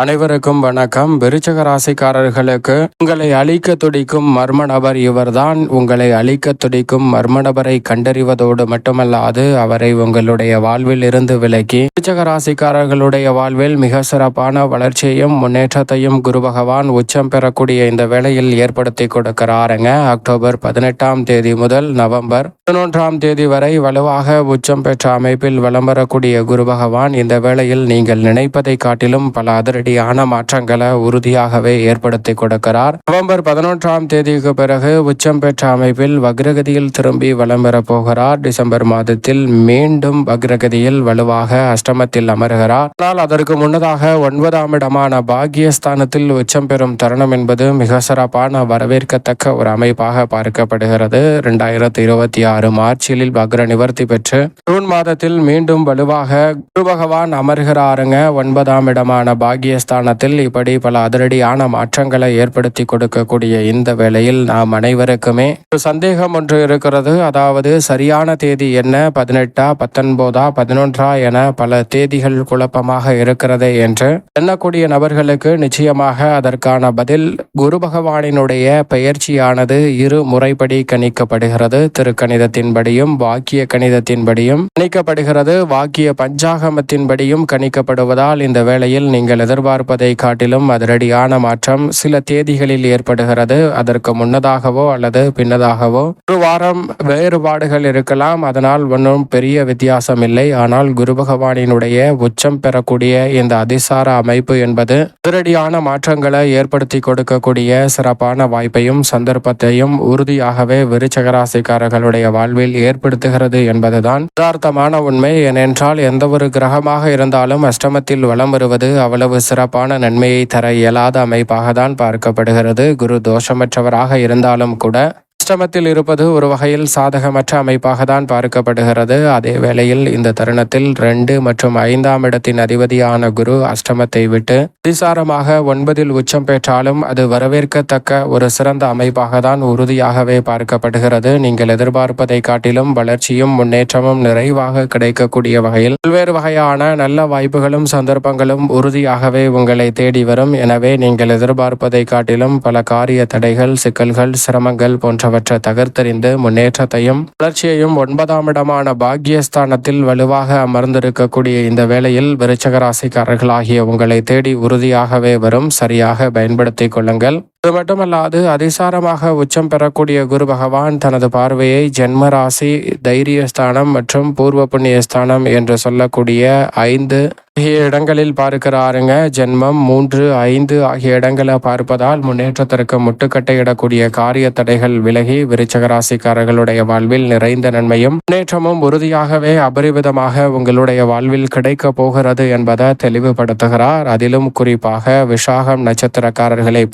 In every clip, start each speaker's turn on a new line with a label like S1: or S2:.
S1: அனைவருக்கும் வணக்கம். விருச்சக ராசிக்காரர்களுக்கு உங்களை அழிக்க துடிக்கும் மர்ம நபர் இவர்தான். உங்களை அழிக்க துடிக்கும் மர்ம நபரை கண்டறிவதோடு மட்டுமல்லாது அவரை உங்களுடைய வாழ்வில் இருந்து விலக்கி விருச்சக ராசிக்காரர்களுடைய வாழ்வில் மிக சிறப்பான வளர்ச்சியையும் முன்னேற்றத்தையும் குரு பகவான் உச்சம் பெறக்கூடிய இந்த வேளையில் ஏற்படுத்தி கொடுக்கிறாருங்க. அக்டோபர் பதினெட்டாம் தேதி முதல் நவம்பர் பதினொன்றாம் தேதி வரை வலுவாக உச்சம் பெற்ற அமைப்பில் வலம் வரக்கூடிய குரு பகவான் இந்த வேளையில் நீங்கள் நினைப்பதை காட்டிலும் பல அதிரடியான மாற்றங்களை உறுதியாகவே ஏற்படுத்தி கொடுக்கிறார். நவம்பர் பதினொன்றாம் தேதிக்கு பிறகு உச்சம் பெற்ற அமைப்பில் வக்ரகதியில் திரும்பி வலம் பெறப் போகிறார். டிசம்பர் மாதத்தில் மீண்டும் வக்ரகதியில் வலுவாக அஷ்டமத்தில் அமர்கிறார். ஆனால் அதற்கு முன்னதாக ஒன்பதாம் இடமான பாக்யஸ்தானத்தில் உச்சம் பெறும் தருணம் என்பது மிக சிறப்பான வரவேற்கத்தக்க ஒரு அமைப்பாக பார்க்கப்படுகிறது. இரண்டாயிரத்தி இருபத்தி ஆறு மார்ச்சில் வக்ர நிவர்த்தி பெற்று ஜூன் மாதத்தில் மீண்டும் வலுவாக குரு பகவான் அமர்கிறாருங்க. ஒன்பதாம் இடமான பாக்ய பாக்கியஸ்தானத்தில் இப்படி பல அதிரடியான மாற்றங்களை ஏற்படுத்தி கொடுக்கக்கூடிய இந்த வேளையில் நாம் அனைவருக்குமே ஒரு சந்தேகம் ஒன்று இருக்கிறது. அதாவது சரியான தேதி என்ன? பதினெட்டா பத்தொன்பதா பதினொன்றா என பல தேதிகள் குழப்பமாக இருக்கிறது என்று எண்ணக்கூடிய நபர்களுக்கு நிச்சயமாக அதற்கான பதில் குரு பகவானினுடைய பெயர்ச்சியானது இரு முறைப்படி கணிக்கப்படுகிறது. திருக்கணிதத்தின்படியும் வாக்கிய கணிதத்தின்படியும் கணிக்கப்படுகிறது. வாக்கிய பஞ்சாகமத்தின்படியும் கணிக்கப்படுவதால் இந்த வேளையில் நீங்கள் எதிர்பார்ப்பதை காட்டிலும் அதிரடியான மாற்றம் சில தேதிகளில் ஏற்படுகிறது. அதற்கு முன்னதாகவோ அல்லது பின்னதாகவோ ஒரு வாரம் வேறுபாடுகள் இருக்கலாம். அதனால் ஒன்றும் பெரிய வித்தியாசம் இல்லை ஆனால் குரு பகவானினுடைய உச்சம் பெறக்கூடிய இந்த அதிசார அமைப்பு என்பது அதிரடியான மாற்றங்களை ஏற்படுத்தி கொடுக்கக்கூடிய சிறப்பான வாய்ப்பையும் சந்தர்ப்பத்தையும் உறுதியாகவே விருச்சகராசிக்காரர்களுடைய வாழ்வில் ஏற்படுத்துகிறது என்பதுதான் யதார்த்தமான உண்மை. ஏனென்றால் எந்த ஒரு கிரகமாக இருந்தாலும் அஷ்டமத்தில் வலம் வருவது அவ்வளவு சிறப்பான நன்மையை தர இயலாத அமைப்பாக தான் பார்க்கப்படுகிறது. குரு தோஷமற்றவராக இருந்தாலும் கூட அஷ்டமத்தில் இருப்பது ஒரு வகையில் சாதகமற்ற அமைப்பாக தான் பார்க்கப்படுகிறது. அதே வேளையில் இந்த தருணத்தில் ரெண்டு மற்றும் ஐந்தாம் இடத்தின் அதிபதியான குரு அஷ்டமத்தை விட்டு அதிசாரமாக ஒன்பதில் உச்சம் பெற்றாலும் அது வரவேற்கத்தக்க ஒரு சிறந்த அமைப்பாக தான் உறுதியாகவே பார்க்கப்படுகிறது. நீங்கள் எதிர்பார்ப்பதை காட்டிலும் வளர்ச்சியும் முன்னேற்றமும் நிறைவாக கிடைக்கக்கூடிய வகையில் பல்வேறு வகையான நல்ல வாய்ப்புகளும் சந்தர்ப்பங்களும் உறுதியாகவே உங்களை தேடி வரும். எனவே நீங்கள் எதிர்பார்ப்பதை காட்டிலும் பல காரிய தடைகள் சிக்கல்கள் சிரமங்கள் போன்ற போன்றவற்றை தகர்த்தறிந்து முன்னேற்றத்தையும் வளர்ச்சியையும் ஒன்பதாம் இடமான பாக்கியஸ்தானத்தில் வலுவாக அமர்ந்திருக்கக்கூடிய இந்த வேளையில் விருச்சக ராசிக்காரர்களாகிய உங்களை தேடி உறுதியாகவே வரும் சரியாக பயன்படுத்திக் கொள்ளுங்கள். அது மட்டுமல்லாது அதிசாரமாக உச்சம் பெறக்கூடிய குரு பகவான் தனது பார்வையை ஜென்மராசி தைரியஸ்தானம் மற்றும் பூர்வ புண்ணியஸ்தானம் என்று சொல்லக்கூடிய ஐந்து ஆகிய இடங்களில் பார்க்கிறாருங்க. ஜென்மம் மூன்று ஐந்து ஆகிய இடங்களை பார்ப்பதால் முன்னேற்றத்திற்கு முட்டுக்கட்டையிடக்கூடிய காரிய தடைகள் விலகி விருச்சக ராசிக்காரர்களுடைய வாழ்வில் நிறைந்த நன்மையும் முன்னேற்றமும் உறுதியாகவே அபரிவிதமாக உங்களுடைய வாழ்வில் கிடைக்க போகிறது என்பதை தெளிவுபடுத்துகிறார். அதிலும் குறிப்பாக விஷாகம் நட்சத்திரக்காரர்களை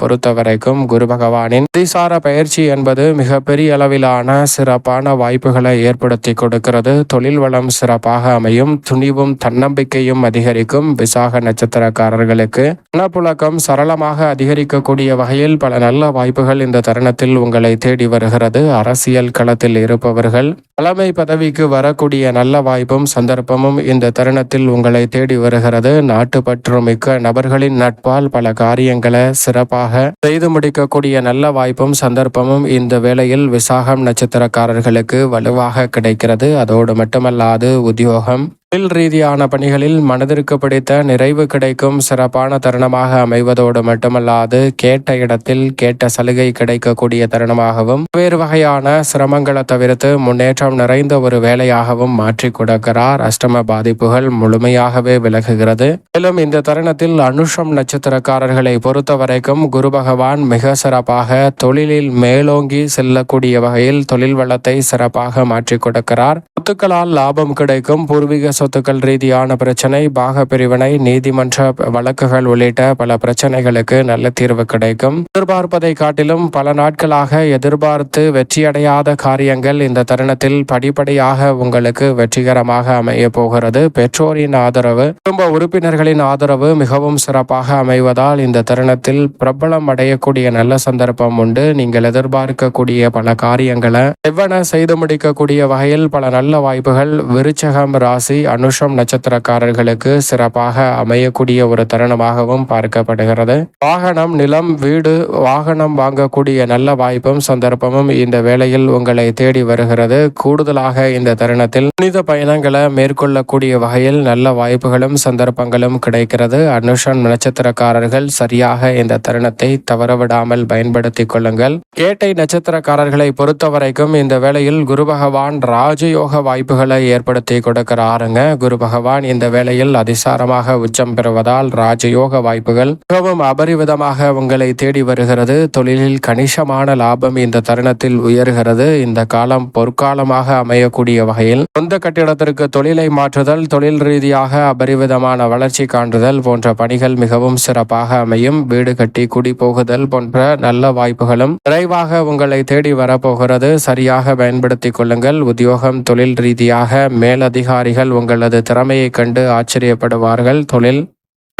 S1: இருக்கும் குரு பகவானின் அதிசார பயிற்சி என்பது மிகப்பெரிய அளவிலான சிறப்பான வாய்ப்புகளை ஏற்படுத்தி கொடுக்கிறது. தொழில் வளம் சிறப்பாக அமையும். துணிவும் தன்னம்பிக்கையும் அதிகரிக்கும் விசாக நட்சத்திரக்காரர்களுக்கு. பணப்புழக்கம் சரளமாக அதிகரிக்கக்கூடிய வகையில் பல நல்ல வாய்ப்புகள் இந்த தருணத்தில் உங்களை தேடி வருகிறது. அரசியல் களத்தில் இருப்பவர்கள் தலைமை பதவிக்கு வரக்கூடிய நல்ல வாய்ப்பும் சந்தர்ப்பமும் இந்த தருணத்தில் உங்களை தேடி வருகிறது. நாட்டுப்பற்று மிக்க நபர்களின் நட்பால் பல காரியங்களை சிறப்பாக செய்து முடிக்கக்கூடிய நல்ல வாய்ப்பும் சந்தர்ப்பமும் இந்த வேளையில் விசாகம் நட்சத்திரக்காரர்களுக்கு வலுவாக கிடைக்கிறது. அதோடு மட்டுமல்லாது உத்தியோகம் தொழில் ரீதியான பணிகளில் மனதிற்கு பிடித்த நிறைவு கிடைக்கும் சிறப்பான தருணமாக அமைவதோடு மட்டுமல்லாது கேட்ட இடத்தில் கேட்ட சலுகை கிடைக்கக்கூடிய தருணமாகவும் வேறு வகையான சிரமங்களை தவிர்த்து முன்னேற்றம் நிறைந்த ஒரு வேலையாகவும் மாற்றி கொடுக்கிறார். அஷ்டம பாதிப்புகள் முழுமையாகவே விலகுகிறது. மேலும் இந்த தருணத்தில் அனுஷம் நட்சத்திரக்காரர்களை பொறுத்த வரைக்கும் குரு பகவான் மிக சிறப்பாக தொழிலில் மேலோங்கி செல்லக்கூடிய வகையில் தொழில் வளத்தை சிறப்பாக மாற்றி கொடுக்கிறார். சொத்துக்களால் லாபம் கிடைக்கும். பூர்வீக சொத்துக்கள் ரீதியான பிரச்சனை பாக பிரிவினை நீதிமன்ற வழக்குகள் உள்ளிட்ட பல பிரச்சனைகளுக்கு நல்ல தீர்வு கிடைக்கும். எதிர்பார்ப்பதை காட்டிலும் பல நாட்களாக எதிர்பார்த்து வெற்றியடையாத காரியங்கள் இந்த தருணத்தில் படிப்படியாக உங்களுக்கு வெற்றிகரமாக அமைய போகிறது. பெற்றோரின் ஆதரவு குடும்ப உறுப்பினர்களின் ஆதரவு மிகவும் சிறப்பாக அமைவதால் இந்த தருணத்தில் பிரபலம் அடையக்கூடிய நல்ல சந்தர்ப்பம் உண்டு. நீங்கள் எதிர்பார்க்கக்கூடிய பல காரியங்களை எவ்வன செய்து முடிக்கக்கூடிய வகையில் பல நல்ல வாய்ப்புகள் விருச்சகம் ராசி அனுஷம் நட்சத்திரக்காரர்களுக்கு சிறப்பாக அமையக்கூடிய ஒரு தருணமாகவும் பார்க்கப்படுகிறது. வாகனம் நிலம் வீடு வாகனம் வாங்கக்கூடிய நல்ல வாய்ப்பும் சந்தர்ப்பமும் இந்த வேளையில் உங்களை தேடி வருகிறது. கூடுதலாக இந்த தருணத்தில் புனித பயணங்களை மேற்கொள்ளக்கூடிய வகையில் நல்ல வாய்ப்புகளும் சந்தர்ப்பங்களும் கிடைக்கிறது. அனுஷம் நட்சத்திரக்காரர்கள் சரியாக இந்த தருணத்தை தவறவிடாமல் பயன்படுத்திக் கொள்ளுங்கள். கேட்டை நட்சத்திரக்காரர்களை பொறுத்தவரைக்கும் இந்த வேளையில் குரு பகவான் ராஜயோக வாய்ப்புகளை ஏற்படுத்தி கொடுக்கிறாருங்க. குரு பகவான் இந்த வேளையில் அதிசாரமாக உச்சம் பெறுவதால் ராஜயோக வாய்ப்புகள் மிகவும் அபரிவிதமாக உங்களை தேடி வருகிறது. தொழிலில் கணிசமான லாபம் இந்த தருணத்தில் உயர்கிறது. இந்த காலம் பொற்காலமாக அமையக்கூடிய வகையில் சொந்த கட்டிடத்திற்கு தொழிலை மாற்றுதல் தொழில் ரீதியாக அபரிவிதமான வளர்ச்சி காண்றுதல் போன்ற பணிகள் மிகவும் சிறப்பாக அமையும். வீடு கட்டி குடி போகுதல் போன்ற நல்ல வாய்ப்புகளும் விரைவாக உங்களை தேடி வரப்போகிறது. சரியாக பயன்படுத்திக் கொள்ளுங்கள். உத்தியோகம் தொழில் ரீதியாக மேலதிகாரிகள் உங்கள் தங்களது திறமையை கண்டு ஆச்சரியப்படுவார்கள். தொழில்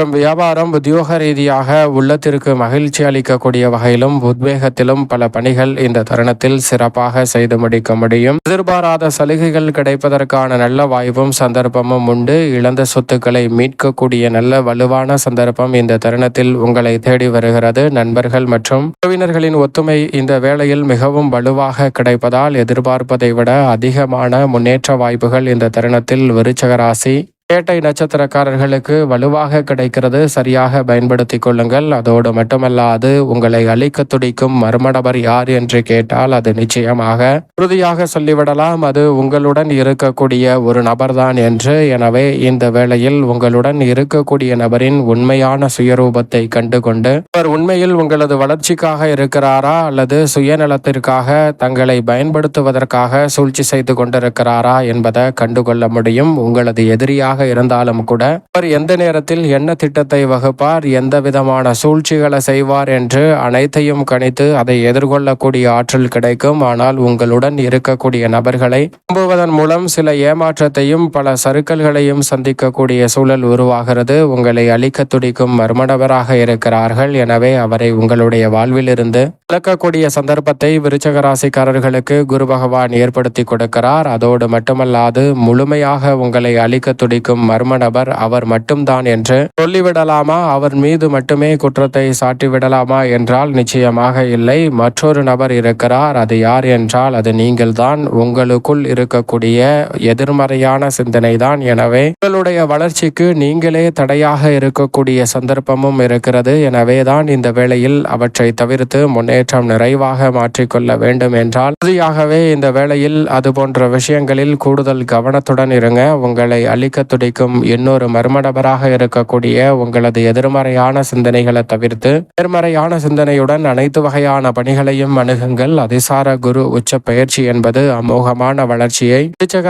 S1: வியாபாரம் உத்தியோக ரீதியாக உள்ளத்திற்கு மகிழ்ச்சி அளிக்கக்கூடிய வகையிலும் உத்வேகத்திலும் பல பணிகள் இந்த தருணத்தில் சிறப்பாக செய்து முடிக்க முடியும். எதிர்பாராத சலுகைகள் கிடைப்பதற்கான நல்ல வாய்ப்பும் சந்தர்ப்பமும் உண்டு. இழந்த சொத்துக்களை மீட்கக்கூடிய நல்ல வலுவான சந்தர்ப்பம் இந்த தருணத்தில் உங்களை தேடி வருகிறது. நண்பர்கள் மற்றும் உறவினர்களின் ஒத்துமை இந்த வேளையில் மிகவும் வலுவாக கிடைப்பதால் எதிர்பார்ப்பதை விட அதிகமான முன்னேற்ற வாய்ப்புகள் இந்த தருணத்தில் விருச்சகராசி கேட்டை நட்சத்திரக்காரர்களுக்கு வலுவாக கிடைக்கிறது. சரியாக பயன்படுத்திக் கொள்ளுங்கள். அதோடு மட்டுமல்லாது உங்களை அழிக்க துடிக்கும் மர்மநபர் யார் என்று கேட்டால் அது நிச்சயமாக உறுதியாக சொல்லிவிடலாம். அது உங்களுடன் இருக்கக்கூடிய ஒரு நபர்தான் என்று. எனவே இந்த வேளையில் உங்களுடன் இருக்கக்கூடிய நபரின் உண்மையான சுயரூபத்தை கண்டுகொண்டு அவர் உண்மையில் உங்களது வளர்ச்சிக்காக இருக்கிறாரா? அல்லது சுயநலத்திற்காக தங்களை பயன்படுத்துவதற்காக சூழ்ச்சி செய்து கொண்டிருக்கிறாரா என்பதை கண்டுகொள்ள முடியும். உங்களது எதிரியாக இருந்தாலும் கூட அவர் எந்த நேரத்தில் என்ன திட்டத்தை வகுப்பார் எந்த விதமான சூழ்ச்சிகளை செய்வார் என்று அனைத்தையும் கணித்து அதை எதிர்கொள்ளக்கூடிய ஆற்றல் கிடைக்கும். ஆனால் உங்களுடன் இருக்கக்கூடிய நபர்களை நம்புவதன் மூலம் சில ஏமாற்றத்தையும் பல சறுக்கல்களையும் சந்திக்கக்கூடிய சூழல் உருவாகிறது. உங்களை அழிக்க துடிக்கும் மர்மநபராக இருக்கிறார்கள். எனவே அவரை உங்களுடைய வாழ்விலிருந்து விளக்கக்கூடிய சந்தர்ப்பத்தை விருச்சக ராசிக்காரர்களுக்கு குரு பகவான் ஏற்படுத்தி கொடுக்கிறார். அதோடு மட்டுமல்லாது முழுமையாக உங்களை அழிக்க துடிக்கும் மர்ம நபர் அவர் மட்டும்தான் என்று. சொல்லிவிடலாமா? அவர் மீது மட்டுமே குற்றத்தை சாட்டிவிடலாமா என்றால் நிச்சயமாக இல்லை. மற்றொரு நபர் இருக்கிறார். அது யார் என்றால் அது நீங்கள்தான். உங்களுக்குள் இருக்கக்கூடிய எதிர்மறையான சிந்தனை தான் எனவே உங்களுடைய வளர்ச்சிக்கு நீங்களே தடையாக இருக்கக்கூடிய சந்தர்ப்பமும் இருக்கிறது. எனவே தான் இந்த வேளையில் அவற்றை தவிர்த்து முன்னேற்றம் நிறைவாக மாற்றிக்கொள்ள வேண்டும் என்றால். உறுதியாகவே இந்த வேளையில் அது போன்ற விஷயங்களில் கூடுதல் கவனத்துடன் இருங்க. உங்களை அழிக்க துடிக்கும் இன்னொரு மர்மநபராக இருக்கக்கூடிய உங்களது எதிர்மறையான சிந்தனைகளை தவிர்த்து நேர்மறையான சிந்தனையுடன் அனைத்து வகையான பணிகளையும் அணுகுங்கள். அதிசார குரு உச்ச பயிற்சி என்பது அமோகமான வளர்ச்சியை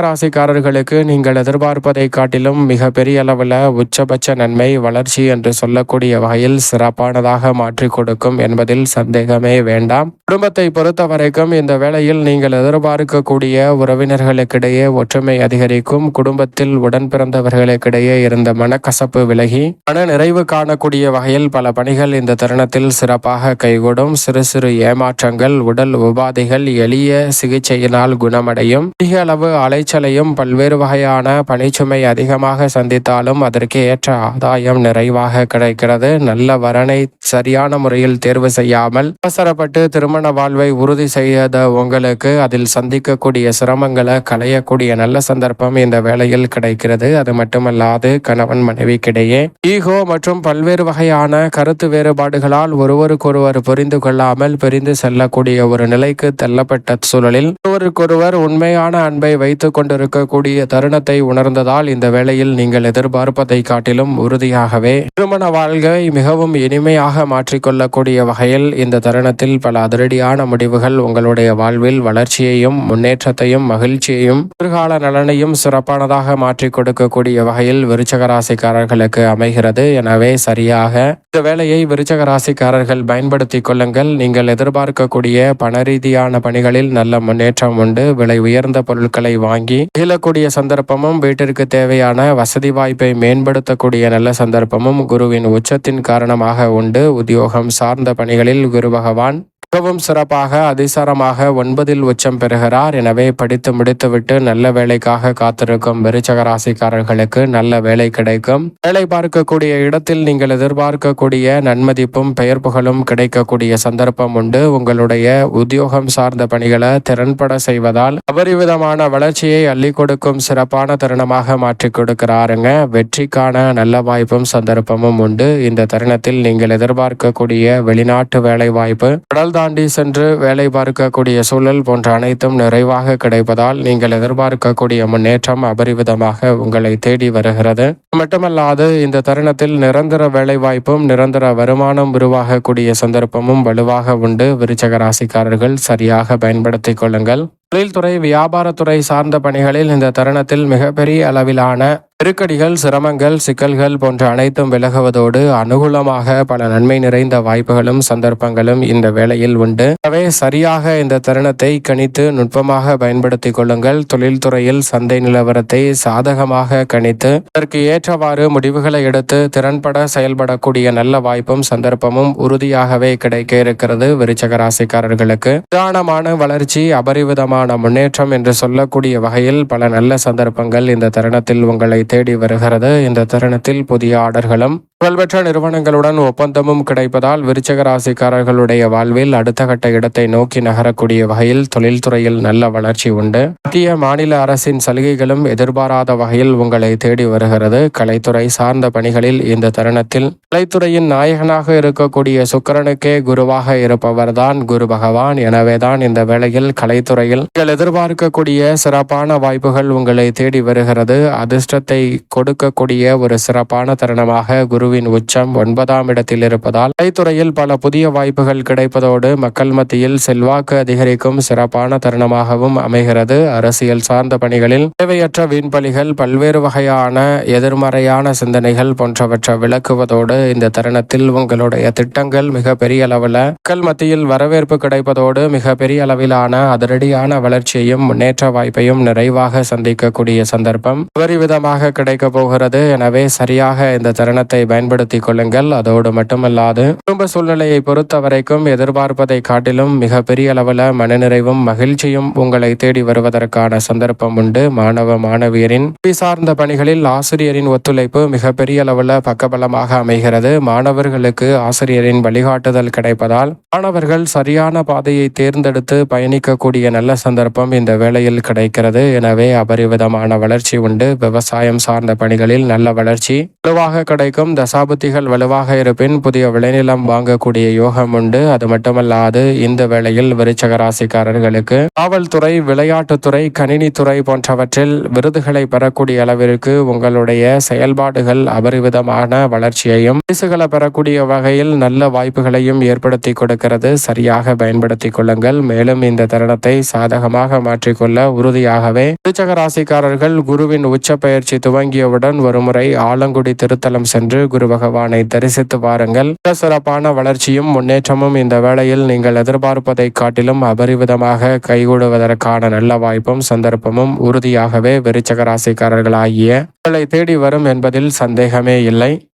S1: ராசிக்காரர்களுக்கு நீங்கள் எதிர்பார்ப்பதை காட்டிலும் மிக பெரிய அளவில் உச்சபட்ச நன்மை வளர்ச்சி என்று சொல்லக்கூடிய வகையில் சிறப்பானதாக மாற்றிக் கொடுக்கும் என்பதில் சந்தேகமே வேண்டாம். குடும்பத்தை பொறுத்த வரைக்கும் இந்த வேளையில் நீங்கள் எதிர்பார்க்கக்கூடிய உறவினர்களுக்கிடையே ஒற்றுமை அதிகரிக்கும். குடும்பத்தில் உடன்பிறந்த சார்ந்தவர்களுக்கிடையே இருந்த மனக்கசப்பு விலகி மன நிறைவு காணக்கூடிய வகையில் பல பணிகள் இந்த தருணத்தில் சிறப்பாக கைகூடும். சிறு சிறு ஏமாற்றங்கள் உடல் உபாதைகள் எளிய சிகிச்சையினால் குணமடையும். அதிக அளவு அலைச்சலையும் பல்வேறு வகையான பணிச்சுமை அதிகமாக சந்தித்தாலும் அதற்கு ஏற்ற ஆதாயம் நிறைவாக கிடைக்கிறது. நல்ல வரனை சரியான முறையில் தேர்வு செய்யாமல் அவசரப்பட்டு திருமண வாழ்வை உறுதி செய்த உங்களுக்கு அதில் சந்திக்கக்கூடிய சிரமங்களை களையக்கூடிய நல்ல சந்தர்ப்பம் இந்த வேளையில் கிடைக்கிறது. அது மட்டுமல்லாது கணவன் மனைவிக்கிடையே ஈகோ மற்றும் பல்வேறு வகையான கருத்து வேறுபாடுகளால் ஒருவருக்கொருவர் புரிந்து கொள்ளாமல் பிரிந்து செல்லக்கூடிய ஒரு நிலைக்கு தள்ளப்பட்ட சூழலில் ஒருவருக்கொருவர் உண்மையான அன்பை வைத்துக் கொண்டிருக்கக்கூடிய தருணத்தை உணர்ந்ததால் இந்த வேளையில் நீங்கள் எதிர்பார்ப்பதை காட்டிலும் உறுதியாகவே திருமண வாழ்க்கை மிகவும் இனிமையாக மாற்றிக்கொள்ளக்கூடிய வகையில் இந்த தருணத்தில் பல அதிரடியான முடிவுகள் உங்களுடைய வாழ்வில் வளர்ச்சியையும் முன்னேற்றத்தையும் மகிழ்ச்சியையும் எதிர்கால நலனையும் சிறப்பானதாக மாற்றிக் கொடுக்கக்கூடிய வகையில் விருச்சக ராசிக்காரர்களுக்கு அமைகிறது. எனவே சரியாக இந்த வேலையை விருச்சக ராசிக்காரர்கள் பயன்படுத்திக் கொள்ளுங்கள். நீங்கள் எதிர்பார்க்கக்கூடிய பண ரீதியான பணிகளில் நல்ல முன்னேற்றம் உண்டு. விலை உயர்ந்த பொருட்களை வாங்கி மகிழக்கூடிய சந்தர்ப்பமும் வீட்டிற்கு தேவையான வசதி வாய்ப்பை மேம்படுத்தக்கூடிய நல்ல சந்தர்ப்பமும் குருவின் உச்சத்தின் காரணமாக உண்டு. உத்தியோகம் சார்ந்த பணிகளில் குரு பகவான் மிகவும் சிறப்பாக அதிசாரமாக ஒன்பதில் உச்சம் பெறுகிறார். எனவே படித்து முடித்துவிட்டு நல்ல வேலைக்காக காத்திருக்கும் விருச்சக ராசிக்காரர்களுக்கு நல்ல வேலை கிடைக்கும். வேலை பார்க்கக்கூடிய இடத்தில் நீங்கள் எதிர்பார்க்கக்கூடிய நன்மதிப்பும் பெயர் புகழும் கிடைக்கக்கூடிய சந்தர்ப்பம் உண்டு. உங்களுடைய உத்தியோகம் சார்ந்த பணிகளை திறன்பட செய்வதால் அபரிவிதமான வளர்ச்சியை அள்ளி கொடுக்கும் சிறப்பான தருணமாக மாற்றி கொடுக்கிறாருங்க. வெற்றிக்கான நல்ல வாய்ப்பும் சந்தர்ப்பமும் உண்டு. இந்த தருணத்தில் நீங்கள் எதிர்பார்க்கக்கூடிய வெளிநாட்டு வேலை வாய்ப்பு கடல் தாண்டி சென்று வேலை பார்க்கக்கூடிய சூழல் போன்ற அனைத்தும் நிறைவாக கிடைப்பதால் நீங்கள் எதிர்பார்க்கக்கூடிய முன்னேற்றம் அபரிவிதமாக உங்களை தேடி வருகிறது. மட்டுமல்லாது இந்த தருணத்தில் நிரந்தர வேலைவாய்ப்பும் நிரந்தர வருமானம் உருவாகக்கூடிய சந்தர்ப்பமும் வலுவாக உண்டு. விருச்சக ராசிக்காரர்கள் சரியாக பயன்படுத்திக் கொள்ளுங்கள். தொழில்துறை வியாபாரத்துறை சார்ந்த பணிகளில் இந்த தருணத்தில் மிகப்பெரிய அளவிலான நெருக்கடிகள் சிரமங்கள் சிக்கல்கள் போன்ற அனைத்தும் விலகுவதோடு அனுகூலமாக பல நன்மை நிறைந்த வாய்ப்புகளும் சந்தர்ப்பங்களும் இந்த வேளையில் உண்டு. எனவே சரியாக இந்த தருணத்தை கணித்து நுட்பமாக பயன்படுத்திக் கொள்ளுங்கள். தொழில்துறையில் சந்தை நிலவரத்தை சாதகமாக கணித்து அதற்கு ஏற்றவாறு முடிவுகளை எடுத்து திறன்பட செயல்படக்கூடிய நல்ல வாய்ப்பும் சந்தர்ப்பமும் உறுதியாகவே கிடைக்க இருக்கிறது விருச்சக ராசிக்காரர்களுக்கு. நிதானமான வளர்ச்சி அபரிவிதமான முன்னேற்றம் என்று சொல்லக்கூடிய வகையில் பல நல்ல சந்தர்ப்பங்கள் இந்த தருணத்தில் உங்களை தேடி வருகிறது. இந்த தருணத்தில் புதிய ஆர்டர்களும் புகழ்பெற்ற நிறுவனங்களுடன் ஒப்பந்தமும் கிடைப்பதால் விருச்சக ராசிக்காரர்களுடைய வாழ்வில் அடுத்த கட்ட இடத்தை நோக்கி நகரக்கூடிய வகையில் தொழில்துறையில் நல்ல வளர்ச்சி உண்டு. மத்திய மாநில அரசின் சலுகைகளும் எதிர்பாராத வகையில் உங்களை தேடி வருகிறது. கலைத்துறை சார்ந்த பணிகளில் இந்த தருணத்தில் கலைத்துறையின் நாயகனாக இருக்கக்கூடிய சுக்கரனுக்கே குருவாக இருப்பவர்தான் குரு பகவான். எனவேதான் இந்த வேளையில் கலைத்துறையில் நீங்கள் எதிர்பார்க்கக்கூடிய சிறப்பான வாய்ப்புகள் உங்களை தேடி வருகிறது. அதிர்ஷ்டத்தை கொடுக்கக்கூடிய ஒரு சிறப்பான தருணமாக குரு குருவின் உச்சம் ஒன்பதாம் இடத்தில் இருப்பதால் கலைத்துறையில் பல புதிய வாய்ப்புகள் கிடைப்பதோடு மக்கள் மத்தியில் செல்வாக்கு அதிகரிக்கும் சிறப்பான தருணமாகவும் அமைகிறது. அரசியல் சார்ந்த பணிகளில் தேவையற்ற வீண்பலிகள் பல்வேறு வகையான எதிர்மறையான சிந்தனைகள் போன்றவற்றை விளக்குவதோடு இந்த தருணத்தில் உங்களுடைய திட்டங்கள் மிக பெரிய அளவில் மக்கள் மத்தியில் வரவேற்பு கிடைப்பதோடு மிக பெரிய அளவிலான அதிரடியான வளர்ச்சியையும் முன்னேற்ற வாய்ப்பையும் நிறைவாக சந்திக்கக்கூடிய சந்தர்ப்பம் விதமாக கிடைக்க போகிறது. எனவே சரியாக இந்த தருணத்தை பயன்படுத்திக் கொள்ளுங்கள். அதோடு மட்டுமல்லாது குடும்ப சூழ்நிலையை பொறுத்த வரைக்கும் எதிர்பார்ப்பதை காட்டிலும் மிக பெரிய அளவில் மனநிறைவும் மகிழ்ச்சியும் உங்களை தேடி வருவதற்கான சந்தர்ப்பம் உண்டு. மாணவ மாணவியரின் சார்ந்த பணிகளில் ஆசிரியரின் ஒத்துழைப்பு மிகப்பெரிய அளவில் பக்கபலமாக அமைகிறது. மாணவர்களுக்கு ஆசிரியரின் வழிகாட்டுதல் கிடைப்பதால் மாணவர்கள் சரியான பாதையை தேர்ந்தெடுத்து பயணிக்கக்கூடிய நல்ல சந்தர்ப்பம் இந்த வேளையில் கிடைக்கிறது. எனவே அபரிவிதமான வளர்ச்சி உண்டு. விவசாயம் சார்ந்த பணிகளில் நல்ல வளர்ச்சி வலுவாக கிடைக்கும். தசாபுத்திகள் வலுவாக இருப்பின் புதிய விளைநிலம் வாங்கக்கூடிய யோகம் உண்டு. அது மட்டுமல்லாது இந்த வேளையில் விருச்சக ராசிக்காரர்களுக்கு காவல்துறை விளையாட்டுத்துறை கணினித்துறை போன்றவற்றில் விருதுகளை பெறக்கூடிய அளவிற்கு உங்களுடைய செயல்பாடுகள் அபரிவிதமான வளர்ச்சியையும் பரிசுகளை பெறக்கூடிய வகையில் நல்ல வாய்ப்புகளையும் ஏற்படுத்தி கொடுக்கிறது. சரியாக பயன்படுத்திக் கொள்ளுங்கள். மேலும் இந்த தருணத்தை சாதகமாக மாற்றிக்கொள்ள உறுதியாகவே விருச்சக ராசிக்காரர்கள் குருவின் உச்ச பயிற்சி துவங்கியவுடன் ஒருமுறை ஆலங்குடி திருத்தலம் சென்று குரு பகவானை தரிசித்து வாருங்கள். சிறப்பான வளர்ச்சியும் முன்னேற்றமும் இந்த வேளையில் நீங்கள் எதிர்பார்ப்பதை காட்டிலும் அபரிவிதமாக கைகூடுவதற்கான நல்ல வாய்ப்பும் சந்தர்ப்பமும் உறுதியாகவே விருச்சக ராசிக்காரர்களாகிய உங்களை தேடி வரும் என்பதில் சந்தேகமே இல்லை.